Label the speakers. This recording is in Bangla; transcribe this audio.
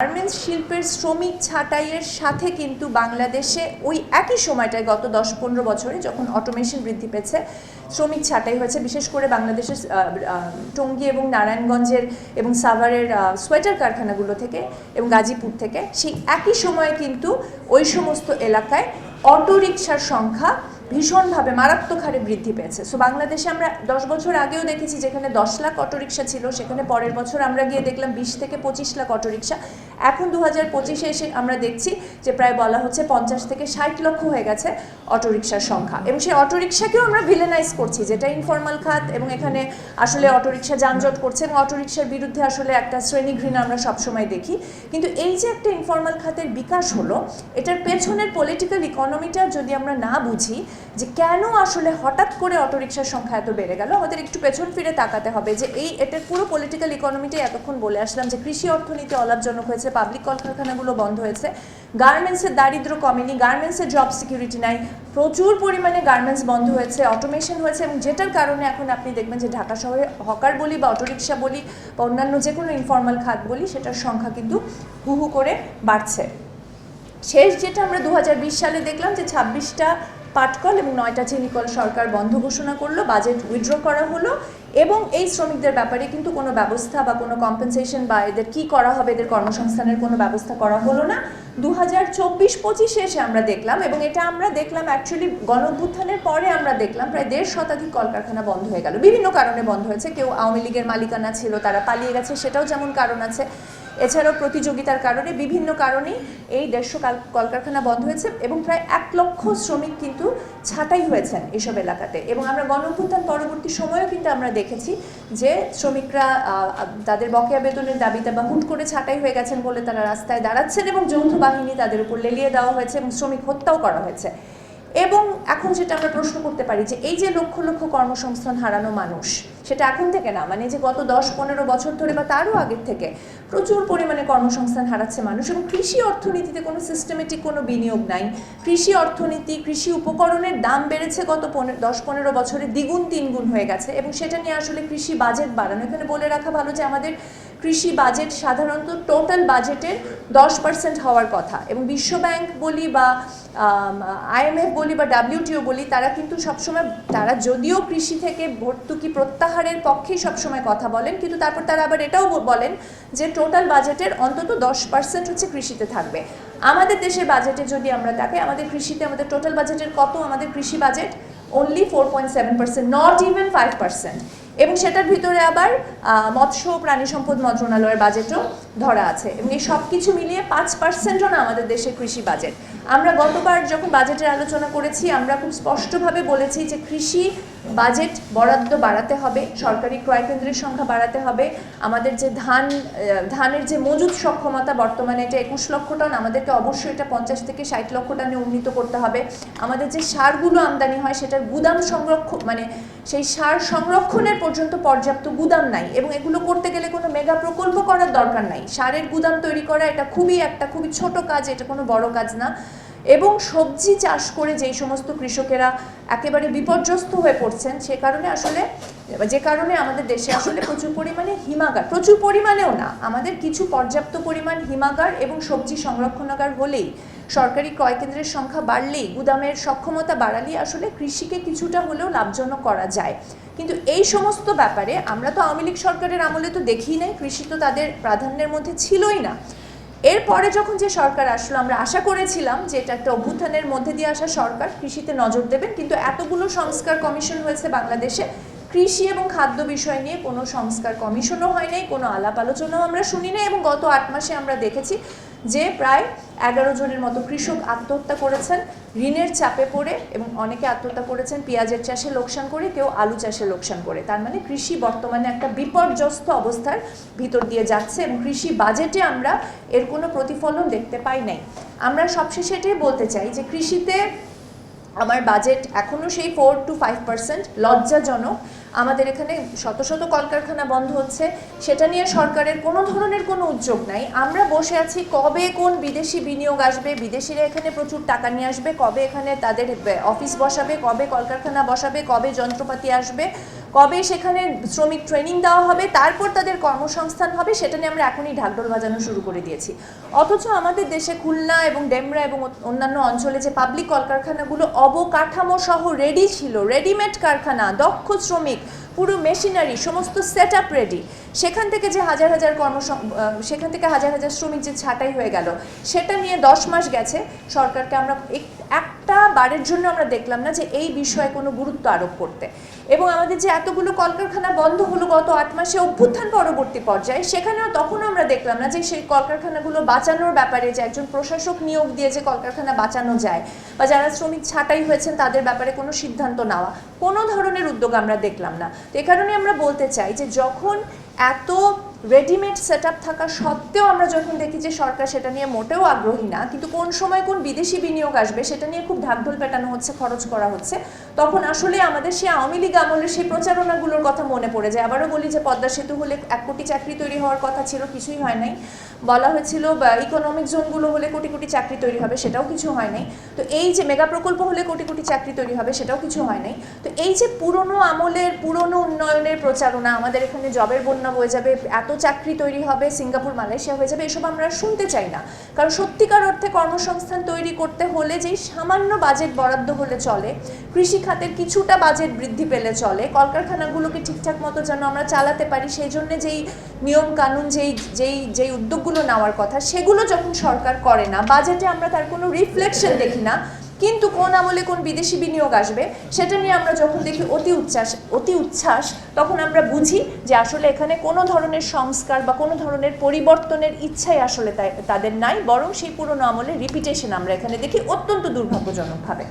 Speaker 1: গার্মেন্টস শিল্পের শ্রমিক ছাঁটাইয়ের সাথে কিন্তু বাংলাদেশে ওই একই সময়টায় গত দশ পনেরো বছরে যখন অটোমেশন বৃদ্ধি পেয়েছে, শ্রমিক ছাঁটাই হয়েছে। বিশেষ করে বাংলাদেশের টঙ্গী এবং নারায়ণগঞ্জের এবং সাভারের সোয়েটার কারখানাগুলো থেকে এবং গাজীপুর থেকে সেই একই সময়ে কিন্তু ওই সমস্ত এলাকায় অটো রিকশার সংখ্যা ভীষণভাবে মারাত্মক হারে বৃদ্ধি পেয়েছে। সো বাংলাদেশে আমরা দশ বছর আগেও দেখেছি যেখানে দশ লাখ অটোরিকশা ছিল, সেখানে পরের বছর আমরা গিয়ে দেখলাম বিশ থেকে পঁচিশ লাখ অটোরিকশা। এখন দু হাজার পঁচিশে এসে আমরা দেখছি যে প্রায় বলা হচ্ছে পঞ্চাশ থেকে ষাট লক্ষ হয়ে গেছে অটোরিকশার সংখ্যা। এবং সেই অটোরিকশাকেও আমরা ভিলেনাইজ করছি, যেটা ইনফর্মাল খাত এবং এখানে আসলে অটোরিকশা যানজট করছে এবং অটোরিকশার বিরুদ্ধে আসলে একটা শ্রেণি ঘৃণা আমরা সবসময় দেখি। কিন্তু এই যে একটা ইনফর্মাল খাতের বিকাশ হলো, এটার পেছনের পলিটিক্যাল ইকোনমিটা যদি আমরা না বুঝি যে কেন আসলে হঠাৎ করে অটোরিকশার সংখ্যা এত বেড়ে গেল? আমাদের একটু পেছন ফিরে তাকাতে হবে যে এই এটার পুরো পলিটিক্যাল ইকোনমিটাই এতক্ষণ বলে আসলাম যে কৃষি অর্থনীতি অলাভজনক হয়েছে পাবলিক কলকারখানাগুলো বন্ধ হয়েছে গার্মেন্টসের দারিদ্র কমেনি গার্মেন্টসের জব সিকিউরিটি নাই, প্রচুর পরিমাণে গার্মেন্টস বন্ধ হয়েছে অটোমেশন হয়েছে এবং যেটার কারণে এখন আপনি দেখবেন যে ঢাকা শহরে হকার বলি বা অটোরিকশা বলি বা অন্যান্য যে কোনো ইনফর্মাল খাত বলি, সেটার সংখ্যা কিন্তু হু হু করে বাড়ছে। শেষ যেটা আমরা দু হাজার বিশ সালে দেখলাম যে ছাব্বিশটা পাটকল এবং নয়টা চিনিকল সরকার বন্ধ ঘোষণা করল, বাজেট উইথড্র করা হলো এবং এই শ্রমিকদের ব্যাপারে কিন্তু কোনো ব্যবস্থা বা কোনো কম্পেনসেশন বা এদের কি করা হবে, এদের কর্মসংস্থানের কোনো ব্যবস্থা করা হলো না। দু হাজার চব্বিশ পঁচিশে এসে আমরা দেখলাম এবং এটা আমরা দেখলাম অ্যাকচুয়ালি গণভ্যুত্থানের পরে আমরা দেখলাম প্রায় দেড় শতাধিক কলকারখানা বন্ধ হয়ে গেল। বিভিন্ন কারণে বন্ধ হয়েছে। কেউ আওয়ামী লীগের মালিকানা ছিল, তারা পালিয়ে গেছে, সেটাও যেমন কারণ আছে। এছাড়াও প্রতিযোগিতার কারণে বিভিন্ন কারণে এই দেড়শো কাল- কলকারখানা বন্ধ হয়েছে এবং প্রায় এক লক্ষ শ্রমিক কিন্তু ছাঁটাই হয়েছেন এসব এলাকাতে। এবং আমরা গণঅভ্যুত্থান পরবর্তী সময়েও কিন্তু আমরা দেখেছি যে শ্রমিকরা তাদের বকেয়া বেতনের দাবিতে বা হুট করে ছাঁটাই হয়ে গেছেন বলে তারা রাস্তায় দাঁড়াচ্ছেন এবং যৌথ বাহিনী তাদের উপর লেলিয়ে দেওয়া হয়েছে এবং শ্রমিক হত্যাও করা হয়েছে। এবং এখন যেটা আমরা প্রশ্ন করতে পারি যে এই যে লক্ষ লক্ষ কর্মসংস্থান হারানো মানুষ, সেটা এখন থেকে না? মানে যে গত দশ পনেরো বছর ধরে বা তারও আগের থেকে প্রচুর পরিমাণে কর্মসংস্থান হারাচ্ছে মানুষ এবং কৃষি অর্থনীতিতে কোনো সিস্টেমেটিক কোনো বিনিয়োগ নাই। কৃষি অর্থনীতি, কৃষি উপকরণের দাম বেড়েছে গত পনেরো দশ পনেরো বছরে দ্বিগুণ তিনগুণ হয়ে গেছে এবং সেটা নিয়ে আসলে কৃষি বাজেট বাড়ানো। এখানে বলে রাখা ভালো যে আমাদের কৃষি বাজেট সাধারণত টোটাল বাজেটের দশ পার্সেন্ট হওয়ার কথা। এবং বিশ্বব্যাংক বলি বা আইএমএফ বলি বা ডাব্লিউটিও বলি, তারা কিন্তু সবসময়, তারা যদিও কৃষি থেকে ভর্তুকি প্রত্যাহারের পক্ষেই সবসময় কথা বলেন, কিন্তু তারপর তারা আবার এটাও বলেন যে টোটাল বাজেটের অন্তত দশ পার্সেন্ট হচ্ছে কৃষিতে থাকবে। আমাদের দেশের বাজেটে যদি আমরা তাকাই, আমাদের কৃষিতে আমাদের টোটাল বাজেটের কত? আমাদের কৃষি budget only four point seven percent not even five percent এবং সেটার ভিতরে আবার মৎস্য প্রাণী সম্পদ মন্ত্রণালয়ের বাজেটও ধরা আছে। এবং এই সব কিছু মিলিয়ে পাঁচ পার্সেন্টও না আমাদের দেশের কৃষি বাজেট আমরা গতবার যখন বাজেটের আলোচনা করেছি, আমরা খুব স্পষ্টভাবে বলেছি যে কৃষি বাজেট বরাদ্দ বাড়াতে হবে, সরকারি ক্রয় কেন্দ্রের সংখ্যা বাড়াতে হবে। আমাদের যে ধান ধানের যে মজুদ সক্ষমতা বর্তমানে এটা একুশ লক্ষ টন, আমাদেরকে অবশ্যই এটা পঞ্চাশ থেকে ষাট লক্ষ টনে উন্নীত করতে হবে। আমাদের যে সারগুলো আমদানি হয়, সেটার গুদাম সংরক্ষণ মানে সেই সার সংরক্ষণের পর্যন্ত পর্যাপ্ত গুদাম নাই এবং এগুলো করতে গেলে কোনো মেগা প্রকল্প করার দরকার নাই। সারের গুদাম তৈরি করা এটা খুবই একটা খুবই ছোট কাজ, এটা কোনো বড় কাজ না। এবং সবজি চাষ করে যেই সমস্ত কৃষকেরা একেবারে বিপর্যস্ত হয়ে পড়ছেন, সে কারণে আসলে, যে কারণে আমাদের দেশে আসলে প্রচুর পরিমাণে হিমাগার, প্রচুর পরিমাণেও না, আমাদের কিছু পর্যাপ্ত পরিমাণ হিমাগার এবং সবজি সংরক্ষণাগার হলেই সরকারি ক্রয় কেন্দ্রের সংখ্যা বাড়লেই গুদামের সক্ষমতা বাড়ালেই আসলে কৃষিকে কিছুটা হলেও লাভজনক করা যায়। কিন্তু এই সমস্ত ব্যাপারে আমরা তো আওয়ামী লীগ সরকারের আমলে তো দেখি নাই, কৃষি তো তাদের প্রাধান্যের মধ্যে ছিলই না। এরপরে যখন যে সরকার আসলো, আমরা আশা করেছিলাম যে এটা একটা অভ্যুত্থানের মধ্যে দিয়ে আসা সরকার কৃষিতে নজর দেবেন। কিন্তু এতগুলো সংস্কার কমিশন হয়েছে বাংলাদেশে। কৃষি এবং খাদ্য বিষয় নিয়ে কোনো সংস্কার কমিশনও হয় নাই কোনো আলাপ আলোচনাও আমরা শুনি নাই এবং গত আট মাসে আমরা দেখেছি যে প্রায় এগারো জনের মতো কৃষক আত্মহত্যা করেছেন, ঋণের চাপে পড়ে এবং অনেকে আত্মহত্যা করেছেন, পেঁয়াজের চাষে লোকসান করে কেউ আলু চাষে লোকসান করে। তার মানে কৃষি বর্তমানে একটা বিপর্যস্ত অবস্থার ভিতর দিয়ে যাচ্ছে এবং কৃষি বাজেটে আমরা এর কোনো প্রতিফলন দেখতে পাই নাই। আমরা সবশেষে এটাই বলতে চাই যে কৃষিতে আমার বাজেট এখনও সেই ফোর টু ফাইভ পার্সেন্ট লজ্জাজনক। আমাদের এখানে শত শত কলকারখানা বন্ধ হচ্ছে। সেটা নিয়ে সরকারের কোনো ধরনের কোনো উদ্যোগ নাই। আমরা বসে আছি কবে কোন বিদেশি বিনিয়োগ আসবে, বিদেশিরা এখানে প্রচুর টাকা নিয়ে আসবে, কবে এখানে তাদের, অফিস বসাবে, কবে কলকারখানা বসাবে, কবে যন্ত্রপাতি আসবে কবে সেখানে শ্রমিক ট্রেনিং দেওয়া হবে, তারপর তাদের কর্মসংস্থান হবে, সেটা নিয়ে আমরা এখনই ঢাকঢোল বাজানো শুরু করে দিয়েছি। অথচ আমাদের দেশে খুলনা এবং ডেমরা এবং অন্যান্য অঞ্চলে যে পাবলিক কলকারখানাগুলো অবকাঠামো সহ রেডি ছিল রেডিমেড কারখানা, দক্ষ শ্রমিক, পুরো মেশিনারি সমস্ত সেট আপ রেডি সেখান থেকে যে হাজার হাজার কর্ম সেখান থেকে হাজার হাজার শ্রমিক যে ছাঁটাই হয়ে গেল, সেটা নিয়ে দশ মাস গেছে। সরকারকে আমরা একটা বারের জন্য আমরা দেখলাম না যে এই বিষয়ে কোনো গুরুত্ব আরোপ করতে। এবং আমাদের যে এতগুলো কলকারখানা বন্ধ হলো গত আট মাসে অভ্যুত্থান পরবর্তী পর্যায়ে, সেখানেও তখনও আমরা দেখলাম না যে সেই কলকারখানাগুলো বাঁচানোর ব্যাপারে যে একজন প্রশাসক নিয়োগ দিয়ে যে কলকারখানা বাঁচানো যায় বা যারা শ্রমিক ছাঁটাই হয়েছেন তাদের ব্যাপারে কোনো সিদ্ধান্ত নেওয়া, কোনো ধরনের উদ্যোগ আমরা দেখলাম না। তো এ কারণে আমরা বলতে চাই যে যখন এত রেডিমেড সেট থাকা সত্ত্বেও আমরা যখন দেখি যে সরকার সেটা নিয়ে মোটেও আগ্রহী না, কিন্তু কোন সময় কোন বিদেশি বিনিয়োগ আসবে সেটা নিয়ে খুব ঢাকঢোল পেটানো হচ্ছে, খরচ করা হচ্ছে, তখন আসলে আমাদের সেই আওয়ামী লীগ আমলের সেই প্রচারণাগুলোর কথা মনে পড়ে যায়। আবারও বলি যে পদ্মা সেতু হলে এক কোটি চাকরি তৈরি হওয়ার কথা ছিল, কিছুই হয় নাই। বলা হয়েছিল ইকোনমিক জোনগুলো হলে কোটি কোটি চাকরি তৈরি হবে, সেটাও কিছু হয় নাই। তো এই যে মেগা প্রকল্প হলে কোটি কোটি চাকরি তৈরি হবে, সেটাও কিছু হয় নাই। তো এই যে পুরনো আমলের, পুরনো উন্নয়নের প্রচারণা, আমাদের এখানে জবের বন্যা বয়ে যাবে এত চাকরি তৈরি হবে, সিঙ্গাপুর, মালয়েশিয়া হয়ে যাবে, এসব আমরা শুনতে চাই না। কারণ সত্যিকার অর্থে কর্মসংস্থান তৈরি করতে হলে যেই সামান্য বাজেট বরাদ্দ হলে চলে, কৃষি খাতের কিছুটা বাজেট বৃদ্ধি পেলে চলে, কলকারখানাগুলোকে ঠিকঠাক মতো যেন আমরা চালাতে পারি, সেই জন্য যেই নিয়ম কানুন, যেই যেই যেই উদ্যোগগুলো নেওয়ার কথা, সেগুলো যখন সরকার করে না বাজেটে আমরা তার কোনো রিফ্লেকশন দেখি না কিন্তু কোন আমলে কোন বিদেশি বিনিয়োগ আসবে, সেটা নিয়ে আমরা যখন দেখি অতি উচ্ছ্বাস অতি উচ্ছ্বাস, তখন আমরা বুঝি যে আসলে এখানে কোনো ধরনের সংস্কার বা কোনো ধরনের পরিবর্তনের ইচ্ছাই আসলে তাদের নাই, বরং সেই পুরনো আমলে রিপিটেশন আমরা এখানে দেখি অত্যন্ত দুর্ভাগ্যজনকভাবে।